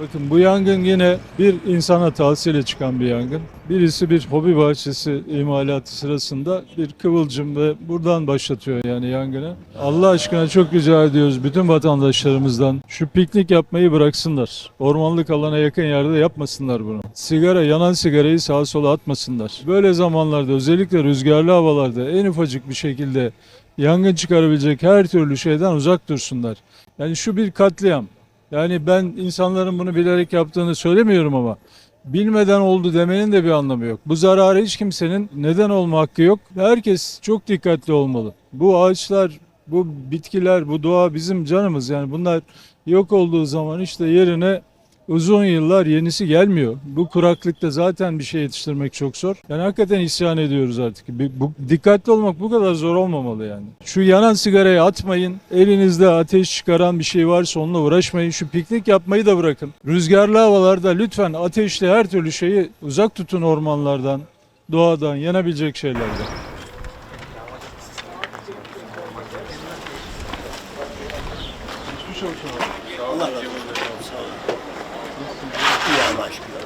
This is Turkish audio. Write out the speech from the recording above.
Bakın bu yangın yine bir insan hatasıyla çıkan bir yangın. Birisi bir hobi bahçesi imalatı sırasında bir kıvılcım ve buradan başlatıyor yani yangını. Allah aşkına çok rica ediyoruz bütün vatandaşlarımızdan şu piknik yapmayı bıraksınlar. Ormanlık alana yakın yerde yapmasınlar bunu. Sigara, yanan sigarayı sağa sola atmasınlar. Böyle zamanlarda özellikle rüzgarlı havalarda en ufacık bir şekilde yangın çıkarabilecek her türlü şeyden uzak dursunlar. Yani şu bir katliam. Yani ben insanların bunu bilerek yaptığını söylemiyorum ama bilmeden oldu demenin de bir anlamı yok. Bu zararı hiç kimsenin neden olma hakkı yok. Herkes çok dikkatli olmalı. Bu ağaçlar, bu bitkiler, bu doğa bizim canımız. Yani bunlar yok olduğu zaman işte yerine uzun yıllar yenisi gelmiyor. Bu kuraklıkta zaten bir şey yetiştirmek çok zor. Yani hakikaten isyan ediyoruz artık. Bir- Bu, dikkatli olmak bu kadar zor olmamalı yani. Şu yanan sigarayı atmayın. Elinizde ateş çıkaran bir şey varsa onunla uğraşmayın. Şu piknik yapmayı da bırakın. Rüzgarlı havalarda lütfen ateşli her türlü şeyi uzak tutun ormanlardan, doğadan, yanabilecek şeylerden. Allah razı olsun. Sağ olun. İyi Allah aşkına.